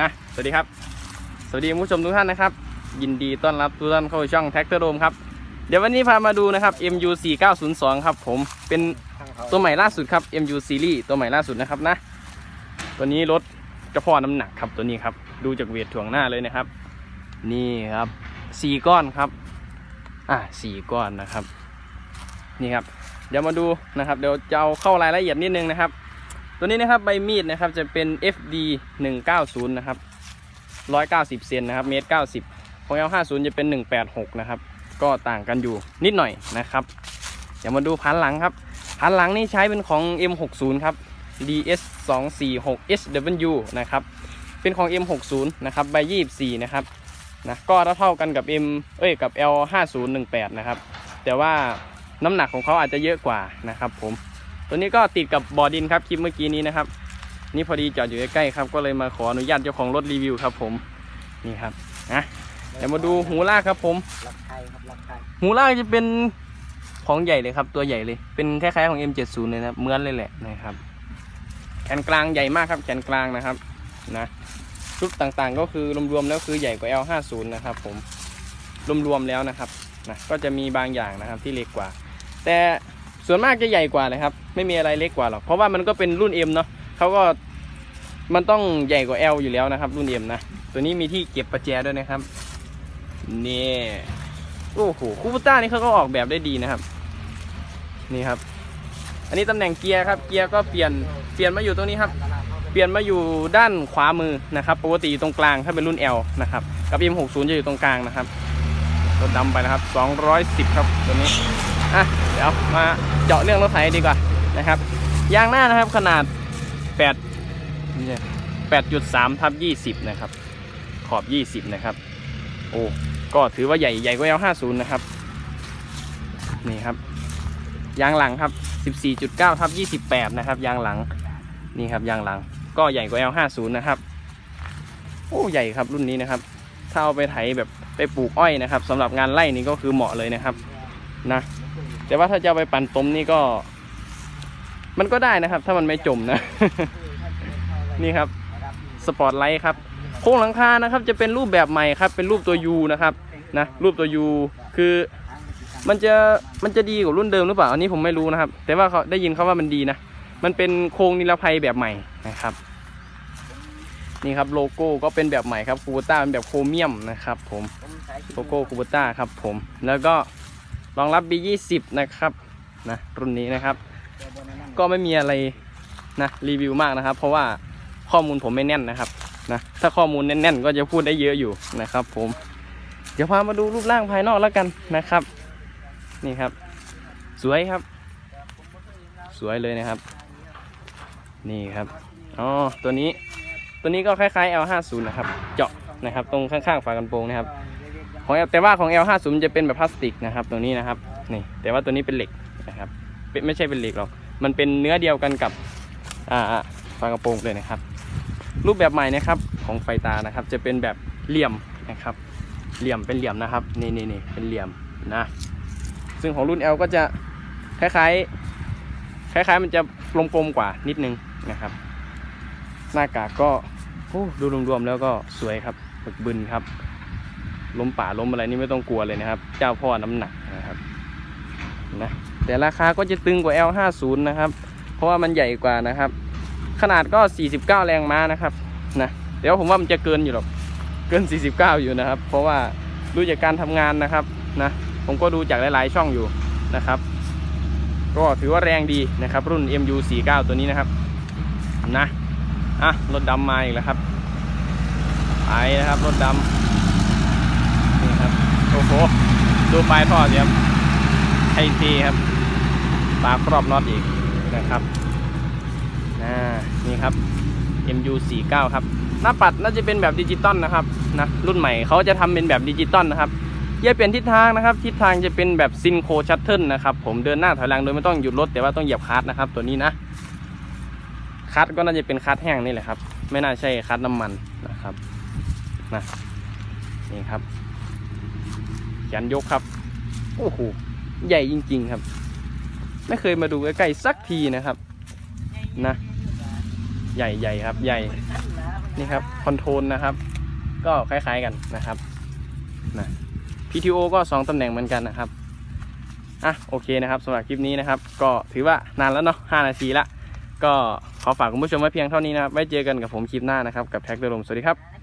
นะสวัสดีครับ สวัสดีคุณผู้ชมทุกท่านนะครับ ยินดีต้อนรับทุกท่านเข้าสู่ช่องแท็กเตอร์โดมครับ เดี๋ยววันนี้พามาดูนะครับ MU 4902ครับผมเป็นตัวใหม่ล่าสุดครับ MU Series ตัวใหม่ล่าสุดนะครับนะ ตัวนี้ลดกระเพาะน้ำหนักครับตัวนี้ครับ ดูจากเวทถ่วงหน้าเลยนะครับ นี่ครับสี่ก้อนครับ อะสี่ก้อนนะครับ นี่ครับ เดี๋ยวมาดูนะครับ เดี๋ยวจะเอาเข้ารายละเอียดนิดนึงนะครับ ตัวนี้นะครับใบมีดนะครับจะเป็น FD 190นะครับ190เซนนะครับเมตร90 ของ L50 จะเป็น 186นะครับก็ต่างกันอยู่นิดหน่อยนะครับ เดี๋ยวมาดูพันหลังครับพันหลังนี่ใช้เป็นของ M60 ครับ DS 246 HW นะครับเป็นของ M60 นะครับใบ24นะครับนะก็เท่ากันกับ M เอ้ยกับ L5018 นะครับแต่ว่าน้ำหนักของเขาอาจจะเยอะกว่านะครับผม ตัวนี้ก็ติดกับบ่อดินครับคลิปเมื่อกี้นี้นะครับ นี่พอดีจอดอยู่ใกล้ๆครับ ก็เลยมาขออนุญาตเจ้าของรถรีวิวครับ ผมนี่ครับนะเดี๋ยวมาดูหูลากครับ ผมรักไทยครับรักไทยหูลากจะเป็นของใหญ่เลยครับ ตัวใหญ่เลยเป็นคล้ายๆของ M70 เลยนะครับเหมือนเลยแหละนะครับแขนกลางใหญ่มากครับแขนกลางนะครับนะชุดต่างๆก็คือรวมๆแล้วคือใหญ่กว่า L50 นะครับผมรวมๆแล้วนะครับนะก็จะมีบางอย่างนะครับที่เล็กกว่า แต่ส่วนมากจะใหญ่กว่าเลยครับ ไม่มีอะไรเล็กกว่าหรอกเพราะว่ามันก็เป็นรุ่น M เนาะเขาก็มันต้องใหญ่กว่า L อยู่แล้วนะครับ รุ่น M นะตัวนี้มีที่เก็บประแจด้วยนะครับนี่โอ้โหคูปต้านี่เขาก็ออกแบบได้ดีนะครับ นี่ครับ อันนี้ตำแหน่งเกียร์ครับ เกียร์ก็เปลี่ยนเปลี่ยนมาอยู่ตรงนี้ครับ เปลี่ยนมาอยู่ด้านขวามือนะครับปกติอยู่ตรงกลางถ้าเป็นรุ่น L นะครับกับ M60 จะอยู่ตรงกลางนะครับรถดำไปนะครับ 210 ครับตัวนี้อะเดี๋ยวมาเจาะเรื่องรถไถดีกว่า นะครับ ยางหน้านะครับขนาด8นี่8.3ทับ20 นะครับ ขอบ 20 นะครับ โอ้ ก็ถือว่าใหญ่ใหญ่กว่า L50 นะครับ นี่ครับ ยางหลังครับ 14.9ทับ28 นะครับ ยางหลัง นี่ครับ ยางหลัง ก็ใหญ่กว่า L50 นะครับ โอ้ ใหญ่ครับรุ่นนี้นะครับ ถ้าเอาไปไถแบบไปปลูกอ้อยนะครับสำหรับงานไร่นี่ก็คือเหมาะเลยนะครับ นะ แต่ว่าถ้าจะไปปั่นต้มนี่ก็ มันก็ได้นะครับ ถ้ามันไม่จมนะ นี่ครับสปอร์ตไลท์ครับโครงหลังคานะครับ จะเป็นรูปแบบใหม่ครับ เป็นรูปตัว U นะครับนะรูปตัว U คือ มันจะมันจะดีกว่ารุ่นเดิมหรือเปล่าอันนี้ผมไม่รู้นะครับ แต่ว่าเขาได้ยินเขาว่ามันดีนะมันเป็นโครงนิรภัยแบบใหม่นะครับ นี่ครับโลโก้ก็เป็นแบบใหม่ครับคูเบต้าเป็นแบบโครเมียมนะครับ ผมโลโก้คูเบต้าครับ ผม แล้วก็รองรับ B20 นะครับนะรุ่นนี้นะครับ ก็ไม่มีอะไรนะรีวิวมากนะครับ เพราะว่าข้อมูลผมไม่แน่นนะครับนะถ้าข้อมูลแน่นๆ ก็จะพูดได้เยอะอยู่นะครับ ผม เดี๋ยวพามาดูรูปร่างภายนอกแล้วกันนะครับ นี่ครับ สวยครับ สวยเลยนะครับ นี่ครับอ๋อตัวนี้ตัวนี้ก็คล้ายๆ L50 นะครับ เจาะนะครับตรงข้างๆฝากันโปรงนะครับ ของแต่ว่าของ L50 จะเป็นแบบพลาสติกนะครับ ตัวนี้นะครับนี่แต่ว่าตัวนี้เป็นเหล็กนะครับ ไม่ใช่เป็นเหล็กหรอก มันเป็นเนื้อเดียวกันกับอ่าฝากระโปรงเลยนะครับ รูปแบบใหม่นะครับของไฟตานะครับ จะเป็นแบบเหลี่ยมนะครับ เหลี่ยมเป็นเหลี่ยมนะครับนี่นี่นี่เป็นเหลี่ยมนะ ซึ่งของรุ่น L ก็จะคล้ายๆคล้าย ๆ มันจะกลมๆกว่านิดนึงนะครับ หน้ากากก็ดูรวมๆแล้วก็สวยครับบึกบึนครับล้มป่าล้มอะไรนี่ไม่ต้องกลัวเลยนะครับ เจ้าพ่อน้ำหนักนะครับนะ แต่ราคาก็จะตึงกว่า L50 นะครับ เพราะว่ามันใหญ่กว่านะครับ ขนาดก็ 49 แรงม้านะครับนะเดี๋ยวผมว่ามันจะเกินอยู่หรอกเกิน 49 อยู่นะครับ เพราะว่าดูจากการทำงานนะครับนะผมก็ดูจากหลายๆช่องอยู่นะครับ ก็ถือว่าแรงดีนะครับ รุ่น MU49 ตัวนี้นะครับนะอะรถดำมาอีกแล้วครับไปนะครับรถดำนี่ครับโอ้โหดูปลายท่อสิครับไทยทีครับ ปลาครอบน็อตอีกนะครับอ่านี่ครับ MU49 ครับหน้าปัดน่าจะเป็นแบบดิจิตอลนะครับนะรุ่นใหม่เขาจะทำเป็นแบบดิจิตอลนะครับอย่าเปลี่ยนทิศทางนะครับ ทิศทางจะเป็นแบบซินโคชัตเทิลนะครับผมเดินหน้าถอยหลังโดยไม่ต้องหยุดรถแต่ว่าต้องเหยียบคลัตช์นะครับ ตัวนี้นะคลัตช์ก็น่าจะเป็นคลัตช์แห้งนี่แหละครับ ไม่น่าใช่คลัตช์น้ำมันนะครับนะนี่ครับแขนยกครับโอ้โหใหญ่จริง ๆ ครับ ไม่เคยมาดูใกล้ๆสักทีนะครับนะใหญ่ใหญ่ครับใหญ่นี่ครับคอนโทรลนะครับ ก็คล้ายๆกันนะครับนะ PTO ก็ 2 ตำแหน่งเหมือนกันนะครับอะโอเคนะครับสำหรับคลิปนี้นะครับ ก็ถือว่านานแล้วเนาะ5นาทีละก็ขอฝากคุณผู้ชมไว้เพียงเท่านี้นะครับไว้เจอกันกับผมคลิปหน้านะครับ กับแท็กเดอร์ลมสวัสดีครับ